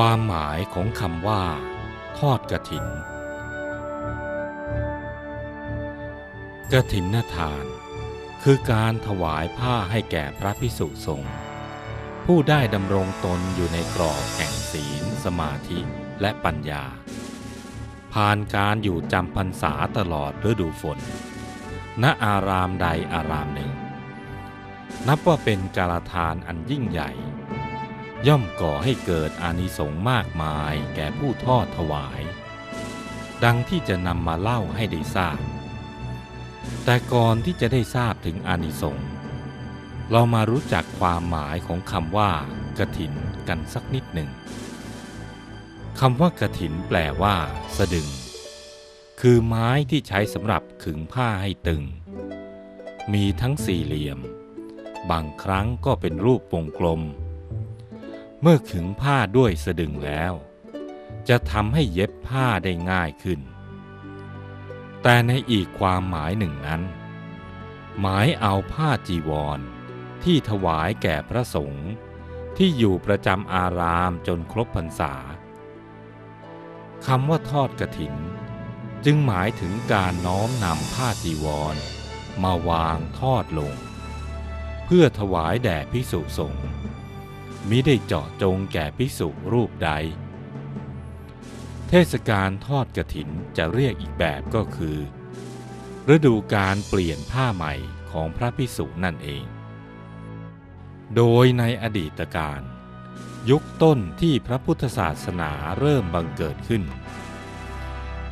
ความหมายของคำว่า ทอดกระถินกระถินทาน คือการถวายผ้าให้แก่พระพิสุสงฆ์ผู้ได้ดำรงตนอยู่ในกรอบแห่งศีล สมาธิและปัญญา ผ่านการอยู่จำพรรษาตลอดฤดูฝน ณอารามใดอารามหนึ่ง นับว่าเป็นการทานอันยิ่งใหญ่ ย่อมก่อให้เกิดอานิสงส์มากมายแก่ผู้ทอดถวาย ดังที่จะนำมาเล่าให้ได้ทราบ แต่ก่อนที่จะได้ทราบถึงอานิสงส์เรามารู้จักความหมายของคำว่ากระถินกันสักนิดหนึ่งคำว่ากระถินแปลว่า สะดึง คือไม้ที่ใช้สำหรับขึงผ้าให้ตึง มีทั้งสี่เหลี่ยม บางครั้งก็เป็นรูปวงกลม เมื่อขึงผ้าด้วยสะดึงแล้ว จะทำให้เย็บผ้าได้ง่ายขึ้น แต่ในอีกความหมายหนึ่งนั้น หมายเอาผ้าจีวรที่ถวายแก่พระสงฆ์ที่อยู่ประจำอารามจนครบพรรษาคำว่าทอดกระถิน จึงหมายถึงการน้อมนำผ้าจีวร มาวางทอดลง เพื่อถวายแด่พิสุสงฆ์ มิได้เจาะจงแก่พิสุรูปใด เทศกาลทอดกระถินจะเรียกอีกแบบก็คือ ฤดูการเปลี่ยนผ้าใหม่ของพระพิสุนั่นเอง โดยในอดีตการยุคต้นที่พระพุทธศาสนาเริ่มบังเกิดขึ้น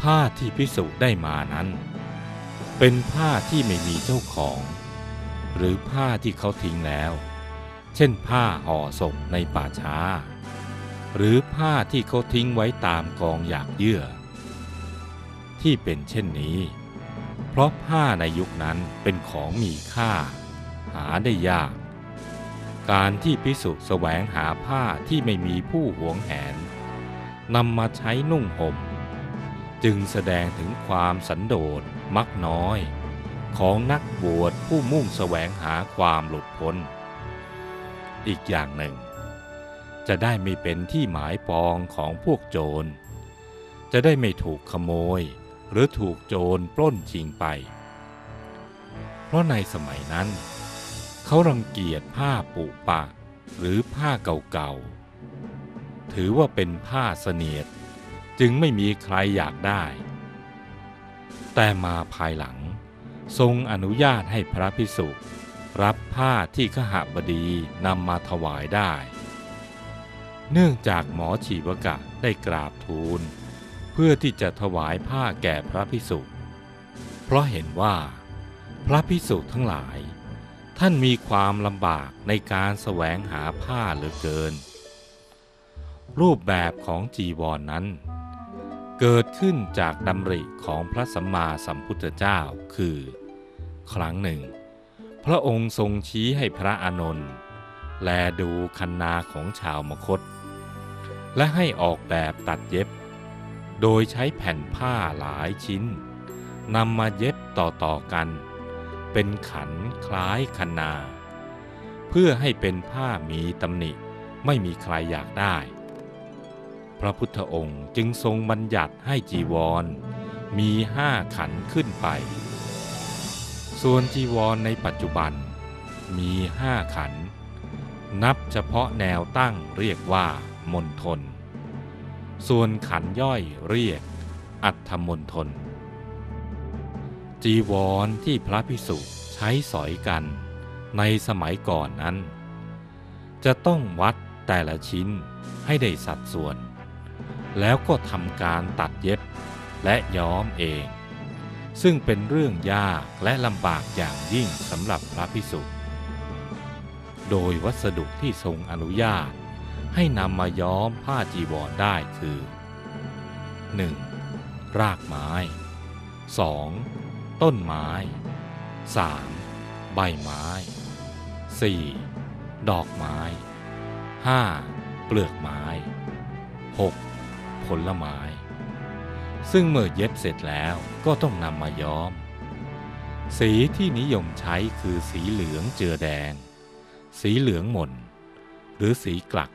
ผ้าที่พิสุได้มานั้น เป็นผ้าที่ไม่มีเจ้าของ หรือผ้าที่เขาทิ้งแล้ว เช่นผ้าห่อศพในป่าช้า หรือผ้าที่เขาทิ้งไว้ตามกองหยากเยื่อ ที่เป็นเช่นนี้ เพราะผ้าในยุคนั้นเป็นของมีค่า หาได้ยาก การที่พิสุแสวงหาผ้าที่ไม่มีผู้หวงแหนนำมาใช้นุ่งห่ม จึงแสดงถึงความสันโดษมักน้อย ของนักบวชผู้มุ่งแสวงหาความหลุดพ้น อีกอย่างหนึ่ง จะได้ไม่เป็นที่หมายปองของพวกโจร จะได้ไม่ถูกขโมยหรือถูกโจรปล้นชิงไป เพราะในสมัยนั้น เขารังเกียจผ้าปุปะหรือผ้าเก่าๆ ถือว่าเป็นผ้าเสนียดจึงไม่มีใครอยากได้ แต่มาภายหลังทรงอนุญาตให้พระพิสุ รับผ้าที่ขหบดีนำมาถวายได้ เนื่องจากหมอชีวกะได้กราบทูล เพื่อที่จะถวายผ้าแก่พระพิสุเพราะเห็นว่า พระพิสุทั้งหลาย ท่านมีความลำบากในการแสวงหาผ้าเหลือเกิน รูปแบบของจีวรนนั้น เกิดขึ้นจากดำริของพระสัมมาสัมพุทธเจ้าคือ ครั้งหนึ่ง พระองค์ทรงชี้ให้พระอานนท์แลดูคันนาของชาวมคต และให้ออกแบบตัดเย็บ โดยใช้แผ่นผ้าหลายชิ้นนำมาเย็บต่อๆกัน เป็นขันคล้ายคันนา เพื่อให้เป็นผ้ามีตำหนิไม่มีใครอยากได้ พระพุทธองค์จึงทรงบัญญัติให้จีวร มีห้าขันขึ้นไป ส่วนจีวรในปัจจุบันมีห้าขัน นับเฉพาะแนวตั้งเรียกว่ามนทนส่วนขันย่อยเรียกอัตมนทนจีวรที่พระพิสุใช้สอยกันในสมัยก่อนนั้น จะต้องวัดแต่ละชิ้นให้ได้สัดส่วน แล้วก็ทำการตัดเย็บและย้อมเอง ซึ่งเป็นเรื่องยากและลำบากอย่างยิ่งสำหรับพระพิสุโดยวัสดุที่ทรงอนุญาต ให้นำมาย้อมผ้าจีวรได้คือ 1. รากไม้ 2. ต้นไม้ 3. ใบไม้ 4. ดอกไม้ 5. เปลือกไม้ 6. ผลไม้ ซึ่งเมื่อเย็บเสร็จแล้วก็ต้องนำมาย้อม สีที่นิยมใช้คือสีเหลืองเจือแดง สีเหลืองหม่น หรือสีกลัก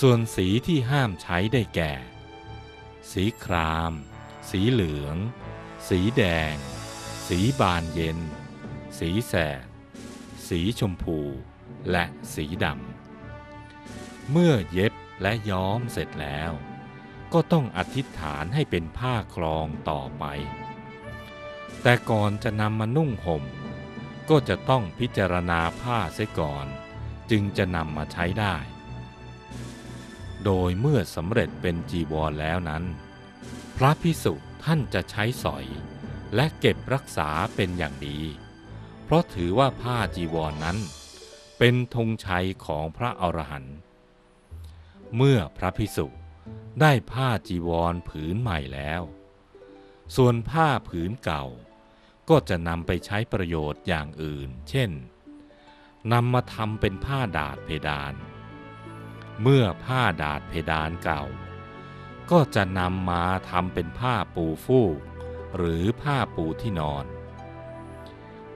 ส่วนสีที่ห้ามใช้ได้แก่ สีคราม สีเหลือง สีแดง สีบานเย็น สีแสด สีชมพู และสีดำเมื่อเย็บและย้อมเสร็จแล้ว ก็ต้องอธิษฐานให้เป็นผ้าครองต่อไป แต่ก่อนจะนำมานุ่งห่ม ก็จะต้องพิจารณาผ้าเสียก่อน จึงจะนำมาใช้ได้ โดยเมื่อสำเร็จเป็นจีวรแล้วนั้น พระพิสุท่านจะใช้สอย และเก็บรักษาเป็นอย่างดี เพราะถือว่าผ้าจีวรนนั้น เป็นธงชัยของพระอรหันต์เมื่อพระพิสุ ได้ผ้าจีวรผืนใหม่แล้ว ส่วนผ้าผืนเก่า ก็จะนำไปใช้ประโยชน์อย่างอื่น เช่นนำมาทำเป็นผ้าดาดเพดาน เมื่อผ้าดาดเพดานเก่า ก็จะนำมาทำเป็นผ้าปูฟูก หรือผ้าปูที่นอน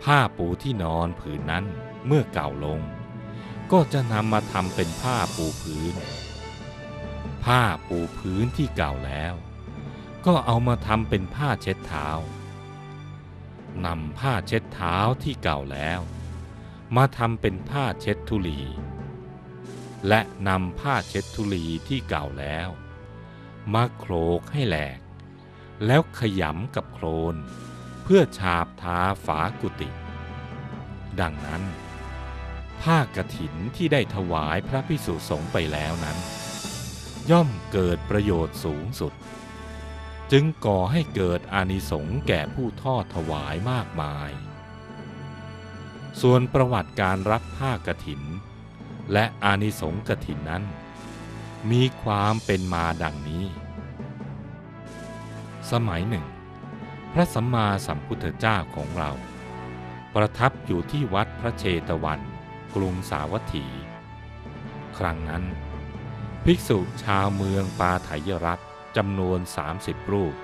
ผ้าปูที่นอนผืนนั้นเมื่อเก่าลง ก็จะนำมาทำเป็นผ้าปูพื้น ผ้าปูพื้นที่เก่าแล้ว ก็เอามาทำเป็นผ้าเช็ดเท้านำผ้าเช็ดเท้าที่เก่าแล้ว มาทำเป็นผ้าเช็ดทุลี และนำผ้าเช็ดทุลีที่เก่าแล้ว มาโคลกให้แหลก แล้วขยำกับโคลน เพื่อฉาบทาฝากุฏิดังนั้น ผ้ากฐินที่ได้ถวายพระพิสุสงฆ์ไปแล้วนั้น ย่อมเกิดประโยชน์สูงสุด จึงก่อให้เกิดอานิสงส์แก่ผู้ทอดถวายมากมาย ส่วนประวัติการรับผ้ากฐิน และอานิสงส์กฐินนั้น มีความเป็นมาดังนี้ สมัยหนึ่ง พระสัมมาสัมพุทธเจ้าของเรา ประทับอยู่ที่วัดพระเชตวัน กรุงสาวัตถี ครั้งนั้น ภิกษุชาวเมืองปาไถยรัฐจำนวน 30 รูป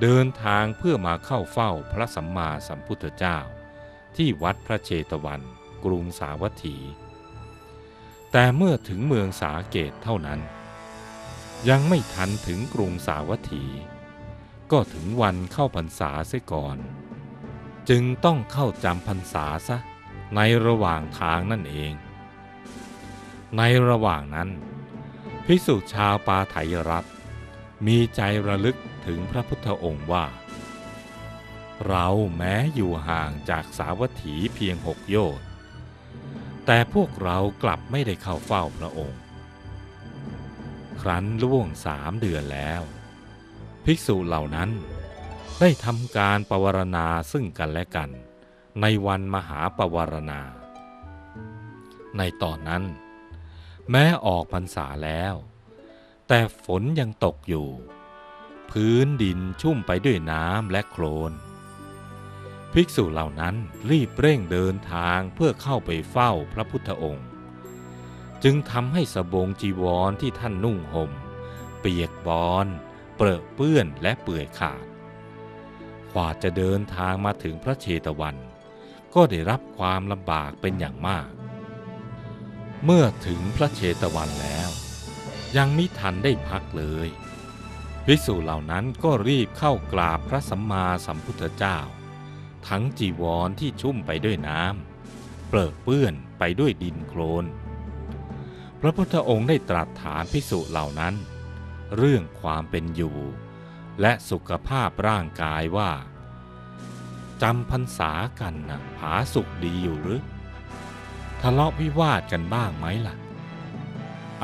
เดินทางเพื่อมาเข้าเฝ้าพระสัมมาสัมพุทธเจ้า ที่วัดพระเชตวัน กรุงสาวัตถี แต่เมื่อถึงเมืองสาเกตเท่านั้น ยังไม่ทันถึงกรุงสาวัตถี ก็ถึงวันเข้าพรรษาเสียก่อน จึงต้องเข้าจำพรรษาซะในระหว่างทางนั่นเอง ในระหว่างนั้น ภิกษุชาวปาไถยรัฐมีใจระลึกถึงพระพุทธองค์ว่า เราแม้อยู่ห่างจากสาวัตถีเพียงหกโยชน์แต่พวกเรากลับไม่ได้เข้าเฝ้าพระองค์ ครั้นล่วงสามเดือนแล้ว ภิกษุเหล่านั้นได้ทำการปวารณาซึ่งกันและกัน ในวันมหาปวารณา ในตอนนั้น แม้ออกพรรษาแล้ว แต่ฝนยังตกอยู่ พื้นดินชุ่มไปด้วยน้ำและโคลน ภิกษุเหล่านั้นรีบเร่งเดินทางเพื่อเข้าไปเฝ้าพระพุทธองค์ จึงทำให้สบงจีวรที่ท่านนุ่งห่ม เปียกบอนเปรอะเปื้อนและเปื่อยขาดกว่าจะเดินทางมาถึงพระเชตวัน ก็ได้รับความลำบากเป็นอย่างมาก เมื่อถึงพระเชตวันแล้ว ยังมิทันได้พักเลยภิกษุเหล่านั้นก็รีบเข้ากราบพระสัมมาสัมพุทธเจ้า ทั้งจีวรที่ชุ่มไปด้วยน้ำเปรอะเปื้อนไปด้วยดินโคลน พระพุทธองค์ได้ตรัสถามภิกษุเหล่านั้น เรื่องความเป็นอยู่ และสุขภาพร่างกายว่าจำพรรษากันนะผาสุขดีอยู่หรือ ทะเลาะวิวาทกันบ้างไหมล่ะ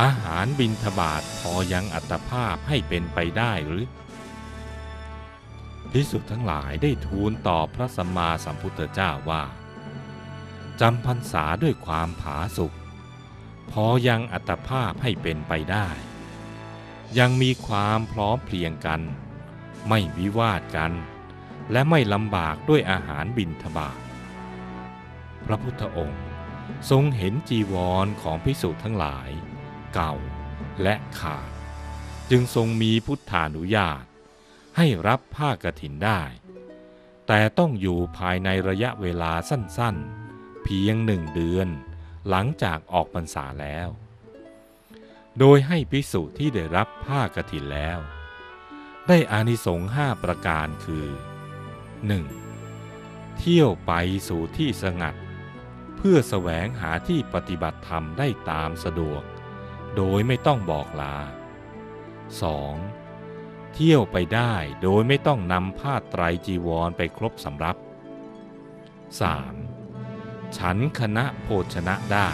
อาหารบินทบาทพอยังอัตภาพให้เป็นไปได้หรือพิสุทั้งหลายได้ทูลตอบพระสัมมาสัมพุทธเจ้าว่าจำพรรษาด้วยความผาสุกพอยังอัตภาพให้เป็นไปได้ ยังมีความพร้อมเพรียงกัน ไม่วิวาทกัน และไม่ลำบากด้วยอาหารบินทบาทพระพุทธองค์ ทรงเห็นจีวรของพิสุทั้งหลาย เก่าและขาด จึงทรงมีพุทธานุญาต ให้รับผ้ากฐินได้ แต่ต้องอยู่ภายในระยะเวลาสั้นๆ เพียงหนึ่งเดือนหลังจากออกพรรษาแล้ว โดยให้ภิกษุที่ได้รับผ้ากฐินแล้ว ได้อานิสงส์ห้าประการคือ 1. เที่ยวไปสู่ที่สงัด เพื่อแสวงหาที่ปฏิบัติธรรมได้ตามสะดวก โดยไม่ต้องบอกลา 2. เที่ยวไปได้โดยไม่ต้องนำผ้าไตรจีวรไปครบสำรับ 3. ฉันคณะโภชนะได้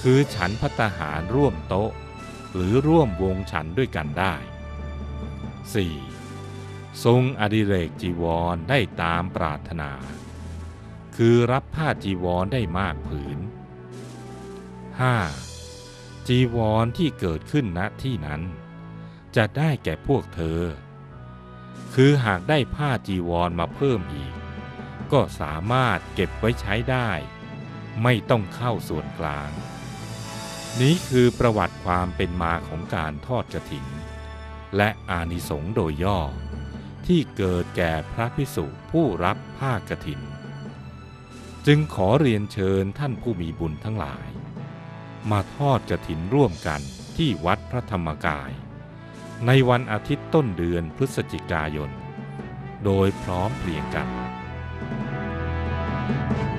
คือฉันพัตตาหารร่วมโต๊ะ หรือร่วมวงฉันด้วยกันได้ 4. ทรงอดิเรกจีวรได้ตามปรารถนา คือรับผ้าจีวรได้มากผืน 5. จีวรที่เกิดขึ้นณที่นั้น จะได้แก่พวกเธอ คือหากได้ผ้าจีวรมาเพิ่มอีก ก็สามารถเก็บไว้ใช้ได้ ไม่ต้องเข้าส่วนกลาง นี้คือประวัติความเป็นมาของการทอดกระถิ่นและอานิสงส์โดยย่อ ที่เกิดแก่พระพิสุผู้รับผ้ากฐิน จึงขอเรียนเชิญท่านผู้มีบุญทั้งหลาย มาทอดกฐินร่วมกันที่วัดพระธรรมกาย ในวันอาทิตย์ต้นเดือนพฤศจิกายน โดยพร้อมเพรียงกัน Thank you.